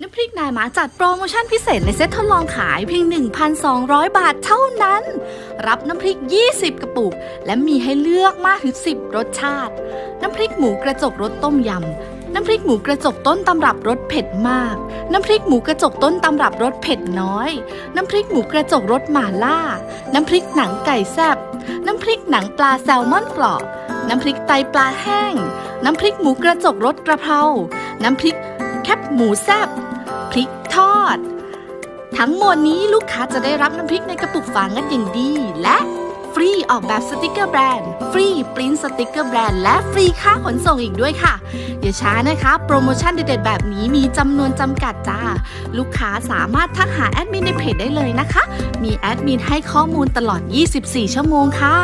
น้ำพริกนายหมาจัดโปรโมชั่นพิเศษในเซ็ตทดลองขายเพียง 1,200 บาทเท่านั้น รับน้ำพริก 20 กระปุก และมีให้เลือกมากถึง 10 รสชาติ น้ำพริกหมูกระจกรสต้มยำ น้ำพริกหมูกระจกต้นตำรับรสเผ็ดมาก น้ำพริกหมูกระจกต้นตำรับรสเผ็ดน้อย น้ำพริกหมูกระจกรสหม่าล่า น้ำพริกหนังไก่แซบน้ำพริกหนังปลาแซลมอนกรอบ น้ำพริกไตปลาแห้ง น้ำพริกหมูกระจกรสกระเพรา น้ำพริก แคบหมูแซบพริกทอด ทั้งหมดนี้ลูกค้าจะได้รับน้ำพริกในกระปุกฝางัดอย่างดี และฟรีออกแบบสติกเกอร์แบรนด์ ฟรีปริ้นสติกเกอร์แบรนด์ และฟรีค่าขนส่งอีกด้วยค่ะ อย่าช้านะคะ โปรโมชั่นเด็ดๆแบบนี้มีจำนวนจำกัดจ้า ลูกค้าสามารถทักหาแอดมินในเพจได้เลยนะคะ มีแอดมินให้ข้อมูลตลอด 24 ชั่วโมงค่ะ